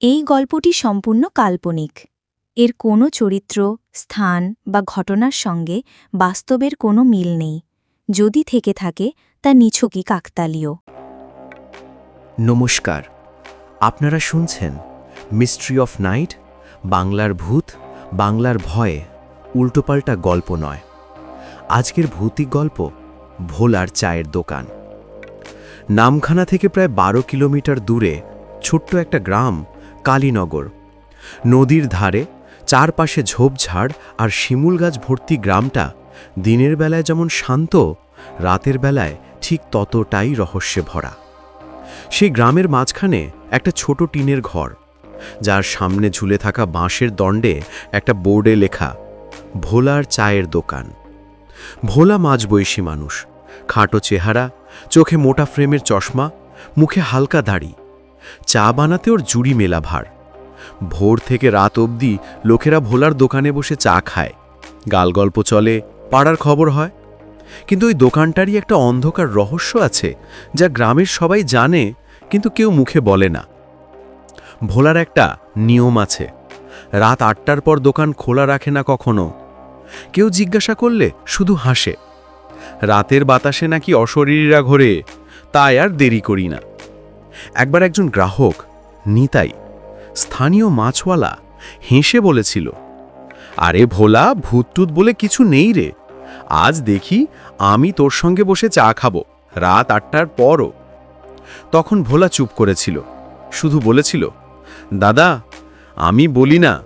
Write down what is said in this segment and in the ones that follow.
এই গল্পটি সম্পূর্ণ কাল্পনিক। এর কোনো চরিত্র, স্থান বা ঘটনার সঙ্গে বাস্তবের কোনো মিল নেই। যদি থেকে থাকে, তা নিছকই কাকতালীয়। নমস্কার। আপনারা শুনছেন মিস্ট্রি অফ নাইট বাংলার ভূত, বাংলার ভয়ে, উল্টোপাল্টা গল্প নয়। আজকের ভৌতিক গল্প ভোলার চায়ের দোকান। নামখানা থেকে প্রায় বারো কিলোমিটার দূরে ছোট্ট একটা গ্রাম, কালীনগর। নদীর ধারে চারপাশে ঝোপঝাড় আর শিমুল গাছ ভর্তি গ্রামটা দিনের বেলায় যেমন শান্ত, রাতের বেলায় ঠিক ততটাই রহস্যে ভরা। সেই গ্রামের মাঝখানে একটা ছোট টিনের ঘর, যার সামনে ঝুলে থাকা বাঁশের দণ্ডে একটা বোর্ডে লেখা, ভোলার চায়ের দোকান। ভোলা মাঝবয়সী মানুষ, খাটো চেহারা চোখে মোটা ফ্রেমের চশমা, মুখে হালকা দাড়ি। চা বানাতে ওর জুড়ি মেলা ভার। ভোর থেকে রাত অবধি লোকেরা ভোলার দোকানে বসে চা খায়। গালগল্প চলে, পাড়ার খবর হয়। কিন্তু ওই দোকানটারই একটা অন্ধকার রহস্য আছে, যা গ্রামের সবাই জানে, কিন্তু কেউ মুখে বলে না। ভোলার একটা নিয়ম আছে, রাত আটটার পর দোকান খোলা রাখে না কখনো। কেউ জিজ্ঞাসা করলে শুধু হাসে। রাতের বাতাসে নাকি অশরীরীরা ঘোরে, তাই আর দেরি করি না। একবার একজন গ্রাহক, নিতাই, স্থানীয় মাছওয়ালা, হেসে বলেছিল, আরে ভোলা, ভূতটুত বলে কিছু নেই রে। আজ দেখি আমি তোর সঙ্গে বসে চা খাব, রাত আটটার পরও। তখন ভোলা চুপ করেছিল, শুধু বলেছিল, দাদা, আমি বলি না,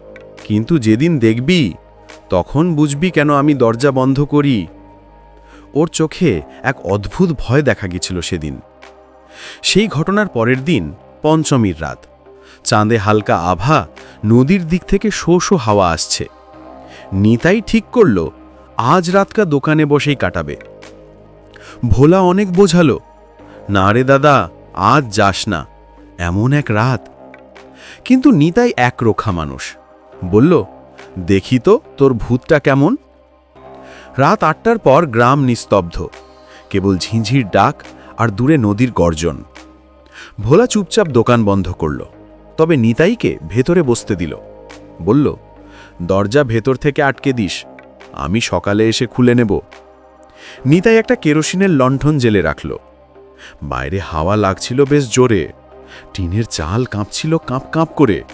কিন্তু যেদিন দেখবি, তখন বুঝবি কেন আমি দরজা বন্ধ করি। ওর চোখে এক অদ্ভুত ভয় দেখা গেছিল সেদিন। সেই ঘটনার পরের দিন, পঞ্চমীর রাত। চাঁদে হালকা আভা নদীর দিক থেকে শো শো হাওয়া আসছে। নিতাই ঠিক করল, আজ রাতকা দোকানে বসেই কাটাবে। ভোলা অনেক বোঝালো, না রে দাদা, আজ যাস না, এমন এক রাত। কিন্তু নিতাই এক রোখা মানুষ। বলল, দেখি তো, তোর ভূতটা কেমন? রাত আটটার পর গ্রাম নিস্তব্ধ। কেবল ঝিঁঝির ডাক আর দূরে নদীর গর্জন। ভোলা চুপচাপ দোকান বন্ধ করল। তবে নিতাইকে ভেতরে বসতে দিল। বলল, দরজা ভেতর থেকে আটকে দিস। আমি সকালে এসে খুলে নেব। নিতাই একটা কেরোসিনের লণ্ঠন জেলে রাখল। বাইরে হাওয়া লাগছিল বেশ জোরে। টিনের চাল কাঁপছিল কাঁপ কাঁপ করে।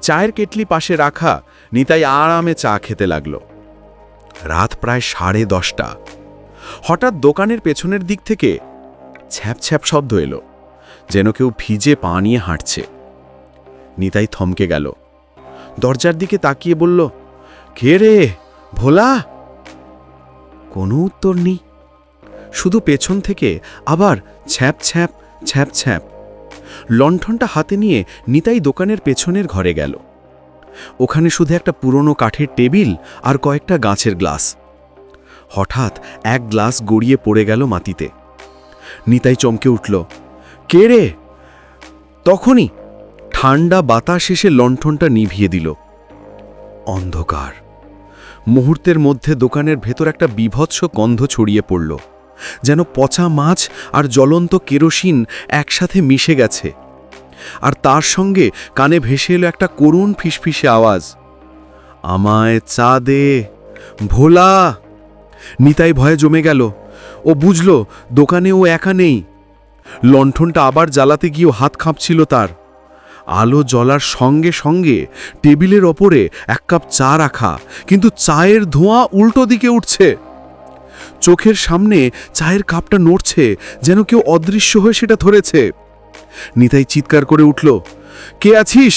চায়ের কেটলি পাশে রাখা নিতাই আরামে চা খেতে লাগল। রাত প্রায় সাড়ে দশটা। হঠাৎ দোকানের পেছনের দিক থেকে ছ্যাপ ছ্যাপ শব্দ এলো, যেন কেউ ভিজে পা নিয়ে হাঁটছে। নিতাই থমকে গেল। দরজার দিকে তাকিয়ে বলল, কে রে? ভোলা? কোনো উত্তর নেই। শুধু পেছন থেকে আবার ছ্যাপ ছ্যাপ ছ্যাপ ছ্যাপ। লণ্ঠনটা হাতে নিয়ে নিতাই দোকানের পেছনের ঘরে গেল। ওখানে শুধু একটা পুরনো কাঠের টেবিল আর কয়েকটা গাছের গ্লাস। হঠাৎ এক গ্লাস গড়িয়ে পড়ে গেল মাটিতে। নিতাই চমকে উঠল, কে রে? তখনই। ঠান্ডা বাতাস এসে লণ্ঠনটা নিভিয়ে দিল। অন্ধকার। মুহূর্তের মধ্যে দোকানের ভেতর একটা বিভৎস গন্ধ ছড়িয়ে পড়ল, যেন পচা মাছ আর জ্বলন্ত কেরোসিন একসাথে মিশে গেছে। আর তার সঙ্গে কানে ভেসে এলো একটা করুণ ফিসফিসে আওয়াজ। আমায় চা দে, ভোলা। নিতাই ভয়ে জমে গেল। ও বুঝল, দোকানে ও একা নেই। লণ্ঠনটা আবার জ্বালাতে গিয়েও হাত কাঁপছিল তার। আলো জ্বলার সঙ্গে সঙ্গে টেবিলের ওপরে এক কাপ চা রাখা, কিন্তু চায়ের ধোঁয়া উল্টো দিকে উঠছে। চোখের সামনে চায়ের কাপটা নড়ছে, যেন কেউ অদৃশ্য হয়ে সেটা ধরেছে। নিতাই চিৎকার করে উঠল, কে আছিস?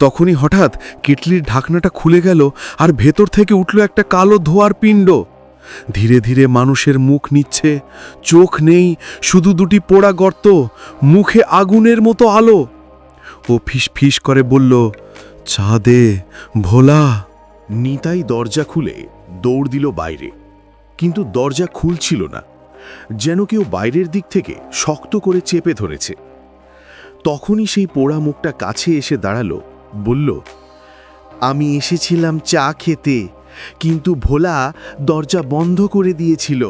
তখনই হঠাৎ কেটলির ঢাকনাটা খুলে গেল আর ভেতর থেকে উঠল একটা কালো ধোয়ার পিণ্ড। ধীরে ধীরে মানুষের মুখ নিচ্ছে, চোখ নেই, শুধু দুটি পোড়া গর্ত, মুখে আগুনের মতো আলো। ও ফিস ফিস করে বলল চা দে ভোলা। নিতাই দরজা খুলে দৌড় দিল বাইরে, কিন্তু দরজা খুলছিল না, যেন কেউ বাইরের দিক থেকে শক্ত করে চেপে ধরেছে। তখনই সেই পোড়া মুখটা কাছে এসে দাঁড়াল, বলল, আমি এসেছিলাম চা খেতে, কিন্তু ভোলা দরজা বন্ধ করে দিয়েছিল।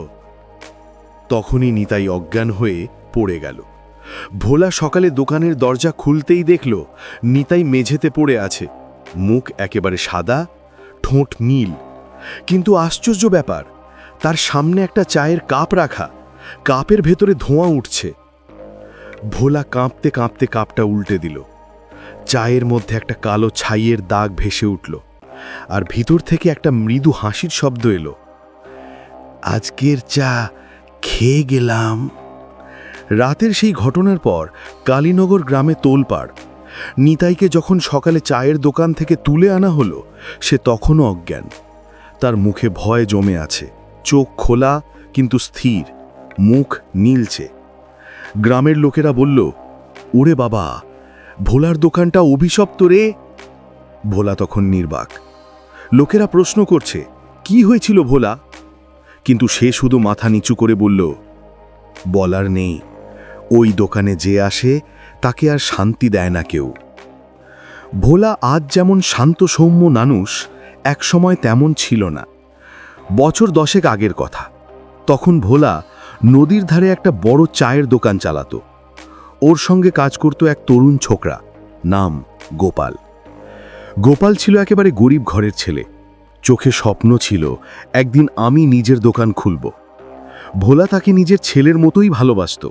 তখনই নিতাই অজ্ঞান হয়ে পড়ে গেল। ভোলা সকালে দোকানের দরজা খুলতেই দেখল, নিতাই মেঝেতে পড়ে আছে। মুখ একেবারে সাদা, ঠোঁট নীল। কিন্তু আশ্চর্য ব্যাপার, তার সামনে একটা চায়ের কাপ রাখা, কাপের ভেতরে ধোঁয়া উঠছে। ভোলা কাঁপতে কাঁপতে কাপটা উল্টে দিল। চায়ের মধ্যে একটা কালো ছাইয়ের দাগ ভেসে উঠল আর ভিতর থেকে একটা মৃদু হাসির শব্দ এলো। আজকের চা খেয়ে গেলাম। রাতের সেই ঘটনার পর কালীনগর গ্রামে তোলপাড়। নিতাইকে যখন সকালে চায়ের দোকান থেকে তুলে আনা হলো, সে তখনও অজ্ঞান। তার মুখে ভয় জমে আছে। চোখ খোলা, কিন্তু স্থির। মুখ নীলছে গ্রামের লোকেরা বলল, ওরে বাবা, ভোলার দোকানটা অভিশপ্ত রে। ভোলা তখন নির্বাক। লোকেরা প্রশ্ন করছে, কি হয়েছিল ভোলা? কিন্তু সে শুধু মাথা নিচু করে বলল বলার নেই, ওই দোকানে যে আসে, তাকে আর শান্তি দেয় না কেউ। ভোলা আজ যেমন শান্ত সৌম্য মানুষ একসময় তেমন ছিল না। বছর দশেক আগের কথা। তখন ভোলা নদীর ধারে একটা বড় চায়ের দোকান চালাতো। ওর সঙ্গে কাজ করত এক তরুণ ছোকরা, নাম গোপাল। গোপাল ছিল একেবারে গরিব ঘরের ছেলে। চোখে স্বপ্ন ছিল, একদিন আমি নিজের দোকান খুলব। ভোলা তাকে নিজের ছেলের মতোই ভালোবাসত।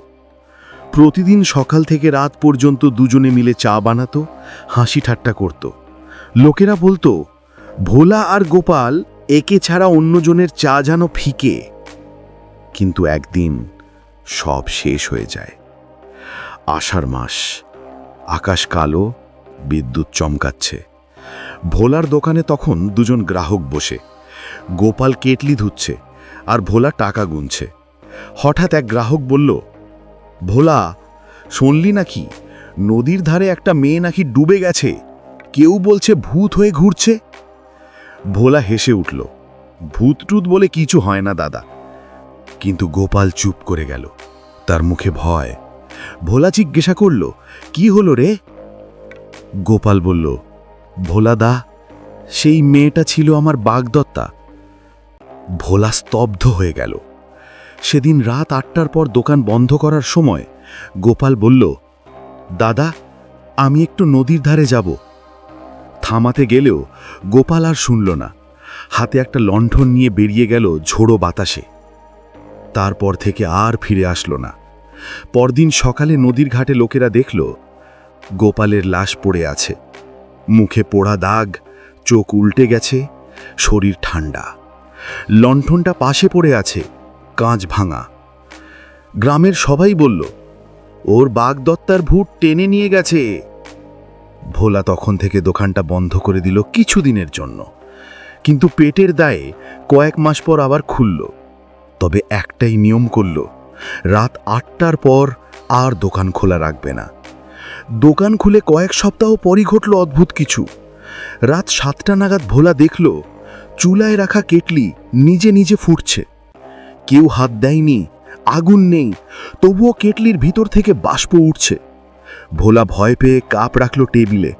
প্রতিদিন সকাল থেকে রাত পর্যন্ত দুজনে মিলে চা বানাতো, হাসি ঠাট্টা করত। লোকেরা বলতো, ভোলা আর গোপাল একে ছাড়া অন্যজনের চা যেন ফিকে। কিন্তু একদিন সব শেষ হয়ে যায়। আষাঢ় মাস, আকাশ কালো, বিদ্যুৎ চমকাচ্ছে। ভোলার দোকানে তখন দুজন গ্রাহক বসে। গোপাল কেটলি ধুচ্ছে আর ভোলা টাকা গুনছে। হঠাৎ এক গ্রাহক বলল, ভোলা, শুনলি নাকি? নদীর ধারে একটা মেয়ে নাকি ডুবে গেছে। কেউ বলছে ভূত হয়ে ঘুরছে? ভোলা হেসে উঠল ভূত টুত বলে কিছু হয় না, দাদা। কিন্তু গোপাল চুপ করে গেল। তার মুখে ভয়। ভোলা জিজ্ঞাসা করল, কি হলো রে? গোপাল বলল, ভোলা দা, সেই মেয়েটা ছিল আমার বাগদত্তা। ভোলা স্তব্ধ হয়ে গেল। সেদিন রাত আটটার পর দোকান বন্ধ করার সময় গোপাল বলল, দাদা, আমি একটু নদীর ধারে যাব। থামাতে গেলেও গোপাল আর শুনল না। হাতে একটা লণ্ঠন নিয়ে বেরিয়ে গেল ঝোড়ো বাতাসে। তারপর থেকে আর ফিরে আসলো না। পরদিন সকালে নদীর ঘাটে লোকেরা দেখল, গোপালের লাশ পড়ে আছে। মুখে পোড়া দাগ, চোখ উল্টে গেছে, শরীর ঠান্ডা। লণ্ঠনটা পাশে পড়ে আছে, কাঁচ ভাঙা। গ্রামের সবাই বলল, ওর বাগদত্তার ভূত টেনে নিয়ে গেছে। ভোলা তখন থেকে দোকানটা বন্ধ করে দিল কিছুদিনের জন্য। কিন্তু পেটের দায়ে কয়েক মাস পর আবার খুলল। তবে একটাই নিয়ম করল, রাত আটটার পর আর দোকান খোলা রাখবে না। দোকান খুলে কয়েক সপ্তাহ পরই ঘটল অদ্ভুত কিছু। রাত সাতটা নাগাদ ভোলা দেখল, চুলায় রাখা কেটলি নিজে নিজে ফুটছে। কেউ হাত দেয়নি, আগুন নেই, তবুও কেটলির ভিতর থেকে বাষ্প উঠছে। ভোলা ভয় পেয়ে কাপ রাখল টেবিলে।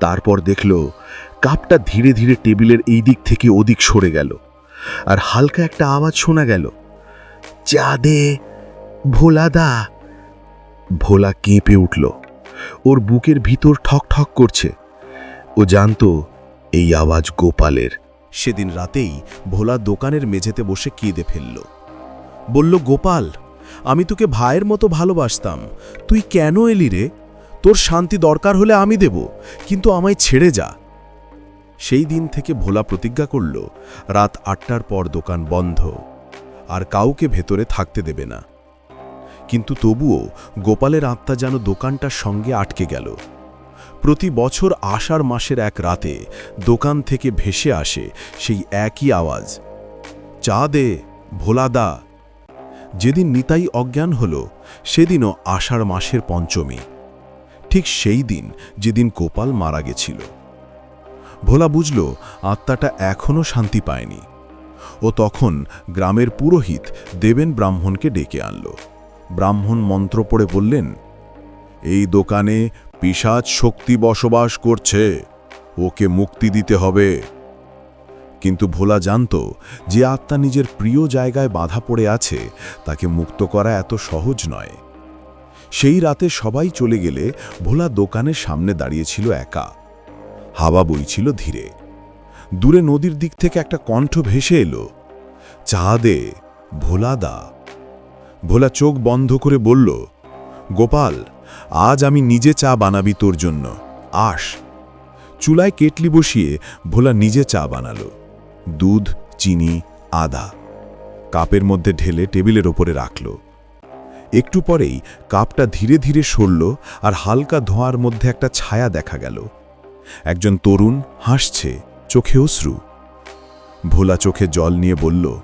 তারপর দেখল, কাপটা ধীরে ধীরে টেবিলের এই দিক থেকে ওদিক সরে গেল। আর হালকা একটা আওয়াজ শোনা গেল। চা দে ভোলা দা ভোলা কেঁপে উঠল। ওর বুকের ভিতর ঠক ঠক করছে। ও জানতো এই আওয়াজ গোপালের। সেদিন রাতেই ভোলা দোকানের মেঝেতে বসে কেঁদে ফেলল। বলল, গোপাল, আমি তোকে ভাইয়ের মতো ভালোবাসতাম। তুই কেন এলি রে? তোর শান্তি দরকার হলে আমি দেব, কিন্তু আমায় ছেড়ে যা। সেই দিন থেকে ভোলা প্রতিজ্ঞা করল, রাত আটটার পর দোকান বন্ধ, আর কাউকে ভেতরে থাকতে দেবে না। কিন্তু তবুও গোপালের আত্মা যেন দোকানটার সঙ্গে আটকে গেল। প্রতি বছর আষাঢ় মাসের এক রাতে দোকান থেকে ভেসে আসে সেই একই আওয়াজ, চা দে, ভোলা দা। যেদিন নিতাই অজ্ঞান হল, সেদিনও আষাঢ় মাসের পঞ্চমী। ঠিক সেই দিন যেদিন গোপাল মারা গেছিল। ভোলা বুঝল আত্মাটা এখনও শান্তি পায়নি। ও তখন গ্রামের পুরোহিত দেবেন ব্রাহ্মণকে ডেকে আনল। ব্রাহ্মণ মন্ত্র পড়ে বললেন, এই দোকানে পিশাচ শক্তি বসবাস করছে, ওকে মুক্তি দিতে হবে। কিন্তু ভোলা জানত যে আত্মা নিজের প্রিয় জায়গায় বাধা পড়ে আছে, তাকে মুক্ত করা এত সহজ নয়। সেই রাতে সবাই চলে গেলে ভোলা দোকানের সামনে দাঁড়িয়েছিল একা। হাওয়া বইছিল ধীরে। দূরে নদীর দিক থেকে একটা কণ্ঠ ভেসে এলো চা দে ভোলা দা ভোলা চোখ বন্ধ করে বলল, গোপাল, আজ আমি নিজে চা বানাবি তোর জন্য। আস। চুলায় কেটলি বসিয়ে ভোলা নিজে চা বানালো, দুধ, চিনি, আদা। কাপের মধ্যে ঢেলে টেবিলের ওপরে রাখল। একটু পরেই কাপটা ধীরে ধীরে সরল আর হালকা ধোঁয়ার মধ্যে একটা ছায়া দেখা গেল। একজন তরুণ হাসছে, চোখে অশ্রু। ভোলা চোখে জল নিয়ে বলল,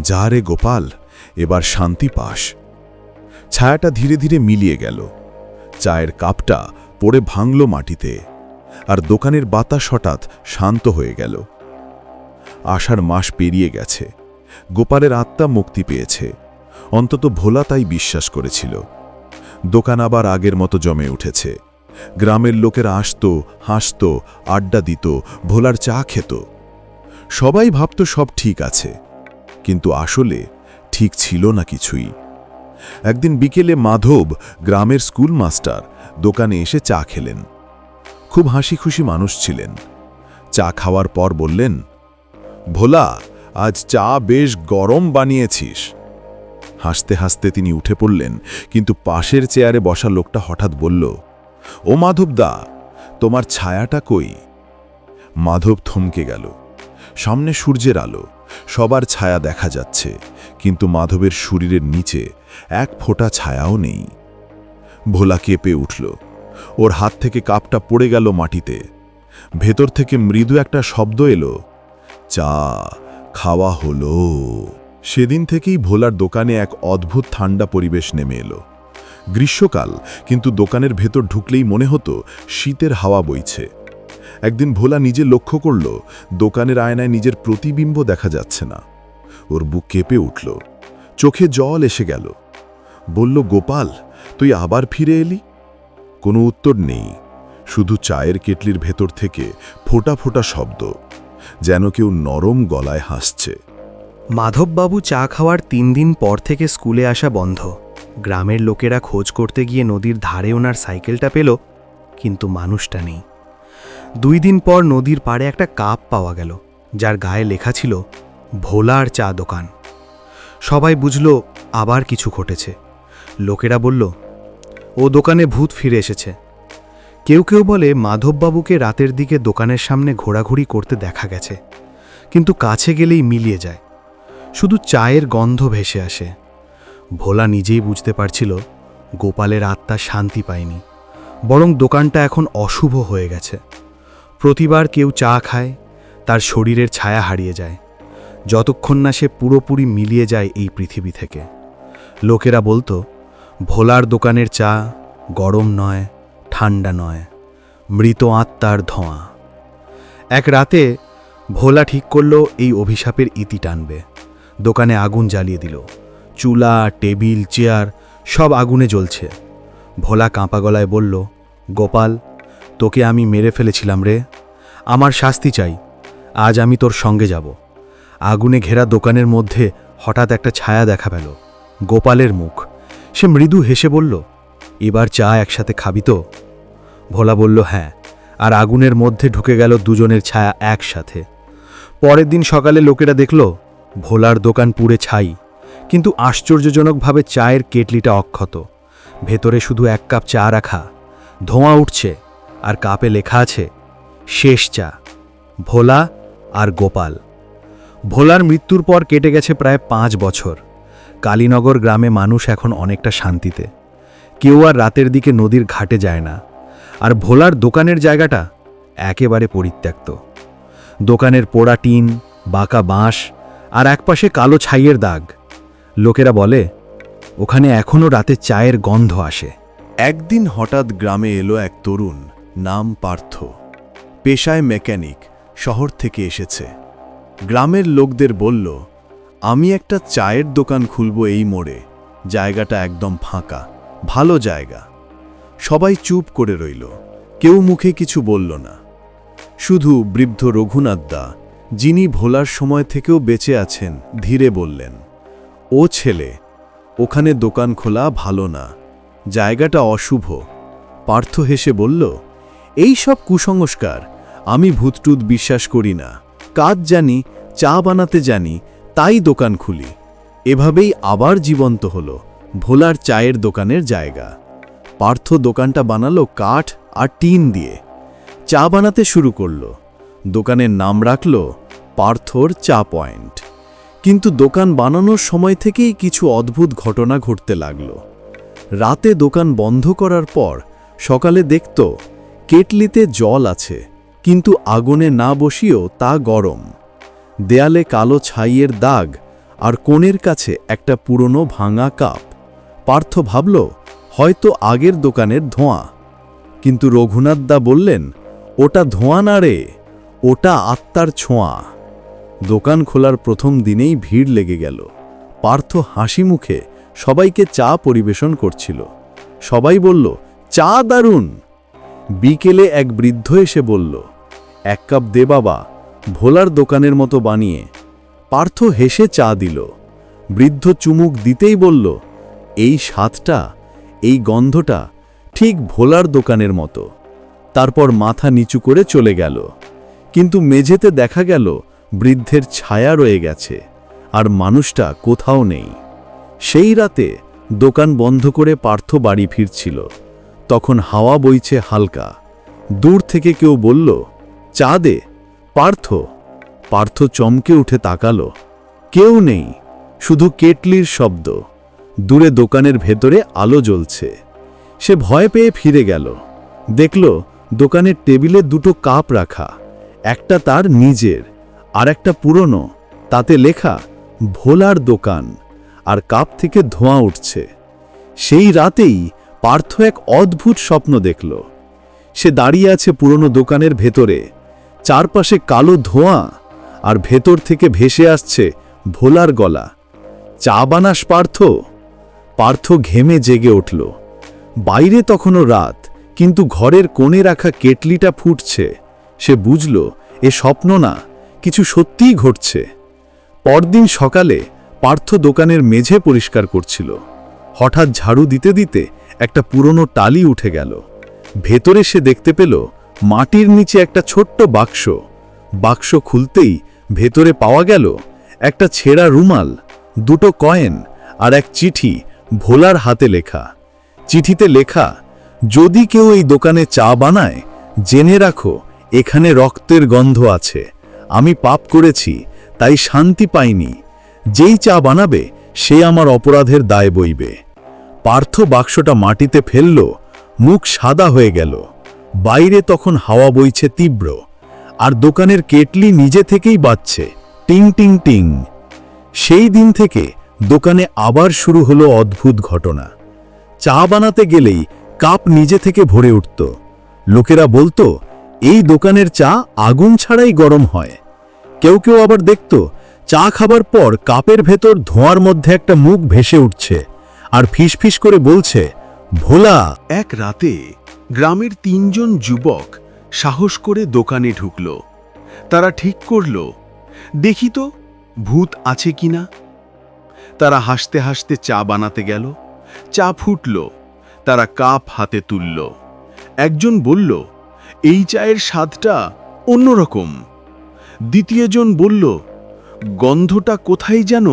যা রে গোপাল, এবার শান্তি পাস। ছায়াটা ধীরে ধীরে মিলিয়ে গেল। চায়ের কাপটা পড়ে ভাঙল মাটিতে, আর দোকানের বাতাস হঠাৎ শান্ত হয়ে গেল। আষাঢ় মাস পেরিয়ে গেছে। গোপালের আত্মা মুক্তি পেয়েছে। অন্তত ভোলা তাই বিশ্বাস করেছিল। দোকান আবার আগের মতো জমে উঠেছে। গ্রামের লোকেরা আসত, হাসত, আড্ডা দিত, ভোলার চা খেত। সবাই ভাবত সব ঠিক আছে। কিন্তু আসলে ঠিক ছিল না কিছুই। একদিন বিকেলে মাধব, গ্রামের স্কুল মাস্টার, দোকানে এসে চা খেলেন। খুব হাসি খুশি মানুষ ছিলেন। চা খাওয়ার পর বললেন, ভোলা, আজ চা বেশ গরম বানিয়েছিস। হাসতে হাসতে তিনি উঠে পড়লেন, কিন্তু পাশের চেয়ারে বসা লোকটা হঠাৎ বলল ও মাধবদা তোমার ছায়াটা কই? মাধব থমকে গেল। সামনে সূর্যের আলো, সবার ছায়া দেখা যাচ্ছে, কিন্তু মাধবের শরীরের নিচে এক ফোঁটা ছায়াও নেই। ভোলা কেঁপে উঠল। ওর হাত থেকে কাপটা পড়ে গেল মাটিতে। ভেতর থেকে মৃদু একটা শব্দ এলো, চা খাওয়া হলো। সেদিন থেকেই ভোলার দোকানে এক অদ্ভুত ঠান্ডা পরিবেশ নেমে এলো। গ্রীষ্মকাল, কিন্তু দোকানের ভেতর ঢুকলেই মনে হতো শীতের হাওয়া বইছে। একদিন ভোলা নিজে লক্ষ্য করল, দোকানের আয়নায় নিজের প্রতিবিম্ব দেখা যাচ্ছে না। ওর বুক কেঁপে উঠল। চোখে জল এসে গেল। বলল, গোপাল, তুই আবার ফিরে এলি? কোনো উত্তর নেই। শুধু চায়ের কেটলির ভেতর থেকে ফোটা ফোটা শব্দ, যেন কেউ নরম গলায় হাসছে। মাধববাবু চা খাওয়ার তিন দিন পর থেকে স্কুলে আসা বন্ধ। গ্রামের লোকেরা খোঁজ করতে গিয়ে নদীর ধারে ওনার সাইকেলটা পেল, কিন্তু মানুষটা নেই। দুই দিন পর নদীর পাড়ে একটা কাপ পাওয়া গেল, যার গায়ে লেখা ছিল, ভোলার চা দোকান। সবাই বুঝল, আবার কিছু ঘটেছে। লোকেরা বলল, ও দোকানে ভূত ফিরে এসেছে। কেউ কেউ বলে, মাধববাবুকে রাতের দিকে দোকানের সামনে ঘোরাঘুরি করতে দেখা গেছে, কিন্তু কাছে গেলেই মিলিয়ে যায়। শুধু চায়ের গন্ধ ভেসে আসে। ভোলা নিজেই বুঝতে পারছিল গোপালের আত্মা শান্তি পায়নি, বরং দোকানটা এখন অশুভ হয়ে গেছে। প্রতিবার কেউ চা খায়, তার শরীরের ছায়া হারিয়ে যায়। যতক্ষণ না সে পুরোপুরি মিলিয়ে যায় এই পৃথিবী থেকে। লোকেরা বলতো, ভোলার দোকানের চা গরম নয়, ঠান্ডা নয়, মৃত আত্মার ধোঁয়া। এক রাতে ভোলা ঠিক করল এই অভিশাপের ইতি টানবে। দোকানে আগুন জ্বালিয়ে দিল। চুলা, টেবিল, চেয়ার, সব আগুনে জ্বলছে। ভোলা কাঁপা গলায় বলল, গোপাল, তোকে আমি মেরে ফেলেছিলাম রে। আমার শাস্তি চাই। আজ আমি তোর সঙ্গে যাব। আগুনে ঘেরা দোকানের মধ্যে হঠাৎ একটা ছায়া দেখা পেল। গোপালের মুখ। সে মৃদু হেসে বলল, এবার চা একসাথে খাবি তো? ভোলা বলল হ্যাঁ। আর আগুনের মধ্যে ঢুকে গেল দুজনের ছায়া একসাথে। পরের দিন সকালে লোকেরা দেখল, ভোলার দোকান পুড়ে ছাই। কিন্তু আশ্চর্যজনকভাবে চায়ের কেটলিটা অক্ষত। ভেতরে শুধু এক কাপ চা রাখা। ধোঁয়া উঠছে, আর কাপে লেখা আছে, শেষ চা, ভোলা আর গোপাল। ভোলার মৃত্যুর পর কেটে গেছে প্রায় পাঁচ বছর। কালীনগর গ্রামে মানুষ এখন অনেকটা শান্তিতে। কেউ আর রাতের দিকে নদীর ঘাটে যায় না। আর ভোলার দোকানের জায়গাটা একেবারে পরিত্যক্ত। দোকানের পোড়া টিন, বাঁকা বাঁশ, আর একপাশে কালো ছাইয়ের দাগ। লোকেরা বলে, ওখানে এখনও রাতে চায়ের গন্ধ আসে। একদিন হঠাৎ গ্রামে এলো এক তরুণ, নাম পার্থ। পেশায় মেকানিক, শহর থেকে এসেছে। গ্রামের লোকদের বলল, আমি একটা চায়ের দোকান খুলব এই মোড়ে। জায়গাটা একদম ফাঁকা। ভালো জায়গা। সবাই চুপ করে রইল। কেউ মুখে কিছু বলল না। শুধু বৃদ্ধ রঘুনাথ দা যিনি ভোলার সময় থেকেও বেঁচে আছেন, ধীরে বললেন ও ছেলে, ওখানে দোকান খোলা ভালো না, জায়গাটা অশুভ। পার্থ হেসে বলল, এই সব কুসংস্কার, আমি ভূতটুত বিশ্বাস করি না। কাজ জানি, চা বানাতে জানি, তাই দোকান খুলি। এভাবেই আবার জীবন্ত হলো, ভোলার চায়ের দোকানের জায়গা। পার্থ দোকানটা বানালো কাঠ আর টিন দিয়ে। চা বানাতে শুরু করল। দোকানের নাম রাখল পার্থর চা পয়েন্ট। কিন্তু দোকান বানানোর সময় থেকেই কিছু অদ্ভুত ঘটনা ঘটতে লাগল। রাতে দোকান বন্ধ করার পর সকালে দেখত, কেটলিতে জল আছে, কিন্তু আগুনে না বসিয়েও তা গরম। দেয়ালে কালো ছাইয়ের দাগ আর কোণের কাছে একটা পুরনো ভাঙা কাপ। পার্থ ভাবল, হয়তো আগের দোকানের ধোঁয়া। কিন্তু রঘুনাথদা বললেন, ওটা ধোঁয়া না রে, ওটা আত্মার ছোঁয়া। দোকান খোলার প্রথম দিনেই ভিড় লেগে গেল। পার্থ হাসি মুখে সবাইকে চা পরিবেশন করছিল। সবাই বলল, চা দারুণ! বিকেলে এক বৃদ্ধ এসে বলল, এক কাপ দে বাবা, ভোলার দোকানের মতো বানিয়ে। পার্থ হেসে চা দিল। বৃদ্ধ চুমুক দিতেই বলল, এই স্বাদটা, এই গন্ধটা ঠিক ভোলার দোকানের মতো। তারপর মাথা নিচু করে চলে গেল। কিন্তু মেঝেতে দেখা গেল বৃদ্ধের ছায়া রয়ে গেছে, আর মানুষটা কোথাও নেই। সেই রাতে দোকান বন্ধ করে পার্থ বাড়ি ফিরছিল। তখন হাওয়া বইছে হালকা। দূর থেকে কেউ বলল, চা দে, পার্থ। পার্থ চমকে উঠে তাকালো। কেউ নেই, শুধু কেটলির শব্দ। দূরে দোকানের ভেতরে আলো জ্বলছে। সে ভয় পেয়ে ফিরে গেল। দেখল, দোকানের টেবিলে দুটো কাপ রাখা। একটা তার নিজের। আর একটা পুরনো, তাতে লেখা, ভোলার দোকান, আর কাপ থেকে ধোঁয়া উঠছে। সেই রাতেই পার্থ এক অদ্ভুত স্বপ্ন দেখল। সে দাঁড়িয়ে আছে পুরনো দোকানের ভেতরে। চারপাশে কালো ধোঁয়া, আর ভেতর থেকে ভেসে আসছে ভোলার গলা। চা বানাস, পার্থ? পার্থ ঘেমে জেগে উঠল। বাইরে তখনও রাত, কিন্তু ঘরের কোণে রাখা কেটলিটা ফুটছে। সে বুঝল, এ স্বপ্ন না কিছু সত্যিই ঘটছে। পরদিন সকালে পার্থ দোকানের মেঝে পরিষ্কার করছিল। হঠাৎ ঝাড়ু দিতে দিতে একটা পুরনো টালি উঠে গেল। ভেতরে সে দেখতে পেল মাটির নিচে একটা ছোট্ট বাক্স। বাক্স খুলতেই ভেতরে পাওয়া গেল একটা ছেঁড়া রুমাল, দুটো কয়েন আর এক চিঠি ভোলার হাতে লেখা। চিঠিতে লেখা, যদি কেউ এই দোকানে চা বানায়, জেনে রাখো এখানে রক্তের গন্ধ আছে। আমি পাপ করেছি, তাই শান্তি পাইনি। যেই চা বানাবে, সে আমার অপরাধের দায় বইবে। পার্থ বাক্সটা মাটিতে ফেলল, মুখ সাদা হয়ে গেল। বাইরে তখন হাওয়া বইছে তীব্র, আর দোকানের কেটলি নিজে থেকেই বাজছে, টিং টিং টিং। সেই দিন থেকে দোকানে আবার শুরু হলো অদ্ভুত ঘটনা। চা বানাতে গেলেই কাপ নিজে থেকে ভরে উঠত। লোকেরা বলতো এই দোকানের চা আগুন ছাড়াই গরম হয়। কেউ কেউ আবার দেখত, চা খাবার পর কাপের ভেতর ধোঁয়ার মধ্যে একটা মুখ ভেসে উঠছে আর ফিসফিস করে বলছে, ভোলা! এক রাতে গ্রামের তিনজন যুবক সাহস করে দোকানে ঢুকল। তারা ঠিক করল, দেখি তো, ভূত আছে কিনা তারা হাসতে হাসতে চা বানাতে গেল। চা ফুটল, তারা কাপ হাতে তুলল। একজন বলল এই চায়ের স্বাদটা অন্যরকম। দ্বিতীয়জন বলল, গন্ধটা কোথায় যেন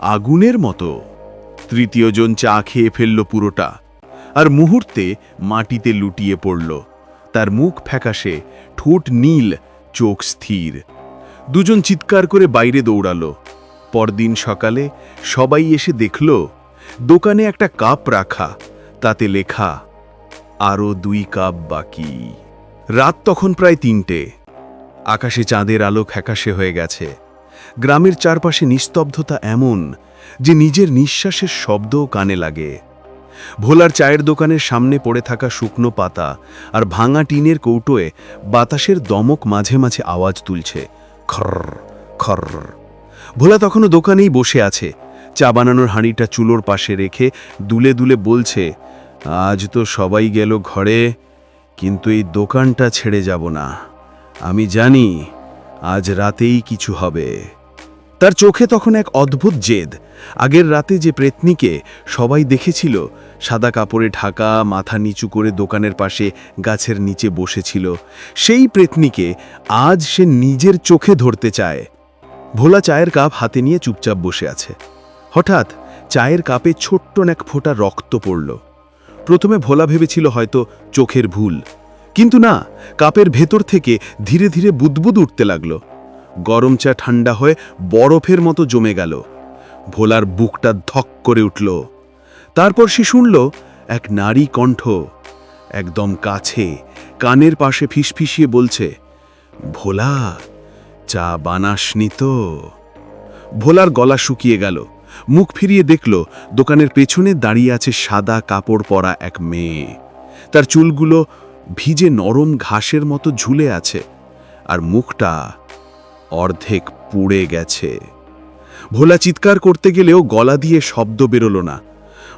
আগুনের মতো। তৃতীয়জন চা খেয়ে ফেলল পুরোটা আর মুহূর্তে মাটিতে লুটিয়ে পড়ল। তার মুখ ফ্যাকাশে, ঠোঁট নীল, চোখ স্থির। দুজন চিৎকার করে বাইরে দৌড়ালো। পরদিন সকালে সবাই এসে দেখল, দোকানে একটা কাপ রাখা, তাতে লেখা আরও দুই কাপ বাকি। রাত তখন প্রায় তিনটে। আকাশে চাঁদের আলো ফ্যাকাশে হয়ে গেছে। গ্রামের চারপাশে নিস্তব্ধতা এমন যে নিজের নিঃশ্বাসের শব্দও কানে লাগে। ভোলার চায়ের দোকানের সামনে পড়ে থাকা শুকনো পাতা আর ভাঙা টিনের কৌটোয় বাতাসের দমক মাঝে মাঝে আওয়াজ তুলছে। খর খর ভোলা তখনও দোকানেই বসে আছে। চা বানানোর হাঁড়িটা চুলোর পাশে রেখে দুলে দুলে বলছে, আজ তো সবাই গেল ঘরে। কিন্তু এই দোকানটা ছেড়ে যাব না। আমি জানি আজ রাতেই কিছু হবে। তার চোখে তখন এক অদ্ভুত জেদ। আগের রাতে যে প্রেতনিকে সবাই দেখেছিল, সাদা কাপড়ে ঢাকা, মাথা নিচু করে দোকানের পাশে গাছের নিচে বসেছিল, সেই প্রেতনিকে আজ সে নিজের চোখে ধরতে চায়। ভোলা চায়ের কাপ হাতে নিয়ে চুপচাপ বসে আছে। হঠাৎ চায়ের কাপে ছোট্ট এক ফোঁটা রক্ত পড়ল। প্রথমে ভোলা ভেবেছিল হয়তো চোখের ভুল। কিন্তু না, কাপের ভেতর থেকে ধীরে ধীরে বুদবুদ উঠতে লাগল। গরম চা ঠান্ডা হয়ে বরফের মতো জমে গেল। ভোলার বুকটা ধক করে উঠল। তারপর সে শুনল এক নারী কণ্ঠ একদম কাছে, কানের পাশে ফিসফিসিয়ে বলছে, ভোলা, চা বানাসনি তো? ভোলার গলা শুকিয়ে গেল। মুখ ফিরিয়ে দেখল, দোকানের পেছনে দাঁড়িয়ে আছে সাদা কাপড় পরা এক মেয়ে। তার চুলগুলো ভিজে নরম ঘাসের মতো ঝুলে আছে, আর মুখটা অর্ধেক পুড়ে গেছে। ভোলা চিৎকার করতে গেলেও গলা দিয়ে শব্দ বেরোল না।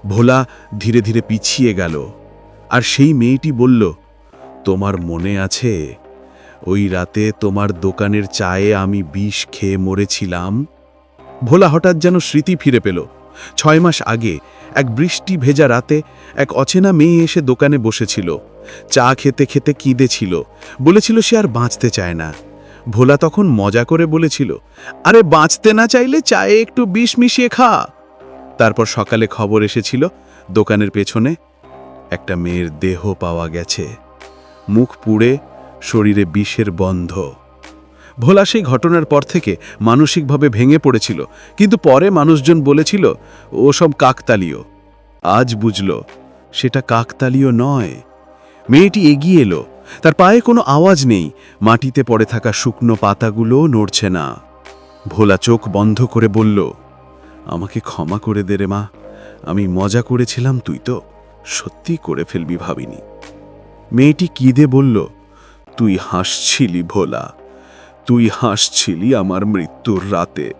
ভোলা ধীরে ধীরে পিছিয়ে গেল, আর সেই মেয়েটি বলল, তোমার মনে আছে, ওই রাতে তোমার দোকানের চায়ে আমি বিষ খেয়ে মরেছিলাম? ভোলা হঠাৎ যেন স্মৃতি ফিরে পেল। ছয় মাস আগে এক বৃষ্টি ভেজা রাতে এক অচেনা মেয়ে এসে দোকানে বসেছিল। চা খেতে খেতে কিঁদেছিল বলেছিল সে আর বাঁচতে চায় না। ভোলা তখন মজা করে বলেছিল, আরে বাঁচতে না চাইলে চায়ে একটু বিষ মিশিয়ে খা। তারপর সকালে খবর এসেছিল, দোকানের পেছনে একটা মেয়ের দেহ পাওয়া গেছে। মুখ পুড়ে শরীরে বিষের বন্ধ। ভোলা সেই ঘটনার পর থেকে মানসিকভাবে ভেঙে পড়েছিল। কিন্তু পরে মানুষজন বলেছিল ও সব কাকতালীয়। আজ বুঝল, সেটা কাকতালীয় নয়। মেয়েটি এগিয়ে এলো, তার পায়ে কোনো আওয়াজ নেই, মাটিতে পড়ে থাকা শুকনো পাতাগুলো নড়ছে না। ভোলা চোখ বন্ধ করে বলল, আমাকে ক্ষমা করে দে রে মা, আমি মজা করেছিলাম তুই তো, সত্যি করে ফেলবি ভাবিনি। মেয়েটি কিদে বলল, তুই হাসছিলি ভোলা। তুই হাসছিলি আমার মৃত্যুর রাতে।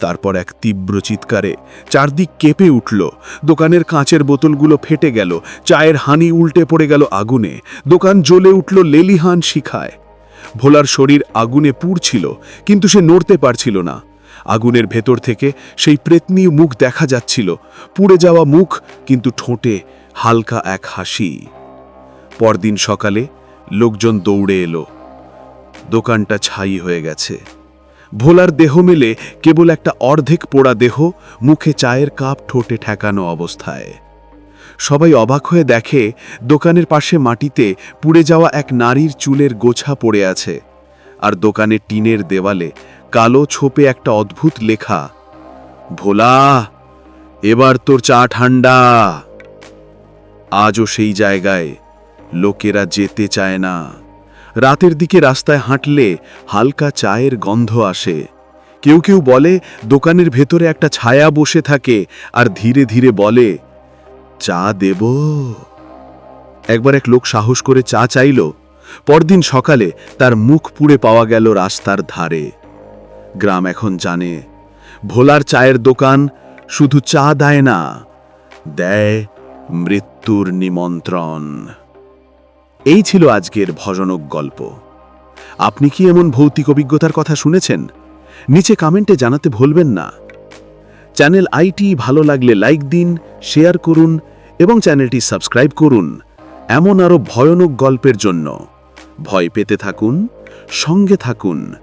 তারপর এক তীব্র চিৎকারে চারদিক কেঁপে উঠল। দোকানের কাঁচের বোতলগুলো ফেটে গেল। চায়ের হানি উল্টে পড়ে গেল আগুনে। দোকান জ্বলে উঠল লেলিহান শিখায়। ভোলার শরীর আগুনে পুড়ছিল, কিন্তু সে নড়তে পারছিল না। আগুনের ভেতর থেকে সেই প্রেতনী মুখ দেখা যাচ্ছিল। পুড়ে যাওয়া মুখ, কিন্তু ঠোঁটে হালকা এক হাসি। পরদিন সকালে লোকজন দৌড়ে এলো। দোকানটা ছাই হয়ে গেছে। ভোলার দেহ মেলে কেবল একটা অর্ধেক পোড়া দেহ মুখে চায়ের কাপ ঠোঁটে ঠেকানো অবস্থায়। সবাই অবাক হয়ে দেখে দোকানের পাশে মাটিতে পুড়ে যাওয়া এক নারীর চুলের গোছা পড়ে আছে আর দোকানের টিনের দেওয়ালে কালো ছোপে একটা অদ্ভুত লেখা, ভোলা, এবার তোর চা ঠান্ডা আজও সেই জায়গায় লোকেরা যেতে চায় না। রাতের দিকে রাস্তায় হাঁটলে হালকা চায়ের গন্ধ আসে। কেউ কেউ বলে, দোকানের ভেতরে একটা ছায়া বসে থাকে আর ধীরে ধীরে বলে, চা দেব? একবার এক লোক সাহস করে চা চাইল। পরদিন সকালে তার মুখ পুড়ে পাওয়া গেল রাস্তার ধারে। গ্রাম এখন জানে, ভোলার চায়ের দোকান শুধু চা দেয় না, দেয় মৃত্যুর নিমন্ত্রণ। এই ছিল আজকের ভজনক গল্প। আপনি কি এমন ভৌতিক অভিজ্ঞতার কথা শুনেছেন? নিচে কমেন্টে জানাতে ভুলবেন না। চ্যানেল আইটি ভালো লাগলে লাইক দিন, শেয়ার করুন এবং চ্যানেলটি সাবস্ক্রাইব করুন। এমন আরও ভয়ানক গল্পের জন্য। ভয় পেতে থাকুন, সঙ্গে থাকুন।